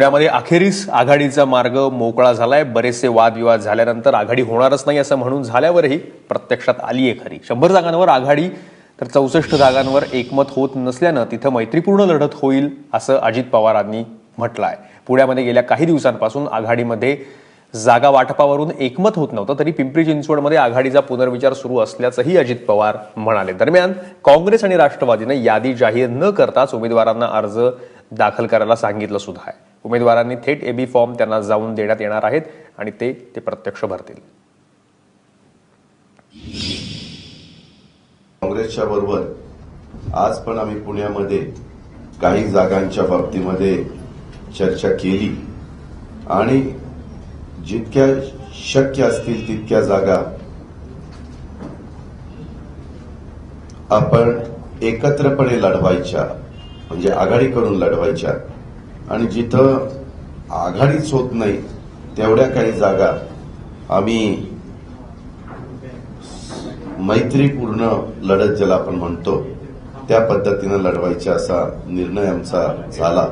पुण्यामध्ये अखेरीस आघाडीचा मार्ग मोकळा झालाय. बरेचसे वादविवाद झाल्यानंतर आघाडी होणारच नाही असं म्हणून झाल्यावरही प्रत्यक्षात आली आहे खरी. शंभर जागांवर आघाडी तर चौसष्ट जागांवर एकमत होत नसल्यानं तिथं मैत्रीपूर्ण लढत होईल असं अजित पवारांनी म्हटलं आहे पुण्यामध्ये गेल्या काही दिवसांपासून आघाडीमध्ये जागा वाटपावरून एकमत होत नव्हतं तरी पिंपरी चिंचवडमध्ये आघाडीचा पुनर्विचार सुरू असल्याचंही अजित पवार म्हणाले. दरम्यान काँग्रेस आणि राष्ट्रवादीनं यादी जाहीर न करताच उमेदवारांना अर्ज दाखल करायला सांगितलं सुद्धा आहे. उमेदवारांनी थेट एबी फॉर्म त्यांना जाऊन देण्यात येणार आहेत आणि ते ते प्रत्यक्ष भरतील. काँग्रेसच्या बरोबर आज पण आम्ही पुण्यामध्ये काही जागांच्या बाबतीमध्ये चर्चा केली. आणि जितक्या शक्य असतील तितक्या जागा आपण एकत्रपणे लढवायच्या म्हणजे आघाडी करून लढवायच्या. आणि जिथं आघाडीच होत नाही तेवढ्या काही जागा आम्ही मैत्रीपूर्ण लढत ज्याला आपण म्हणतो त्या पद्धतीनं लढवायचा असा निर्णय आमचा झाला.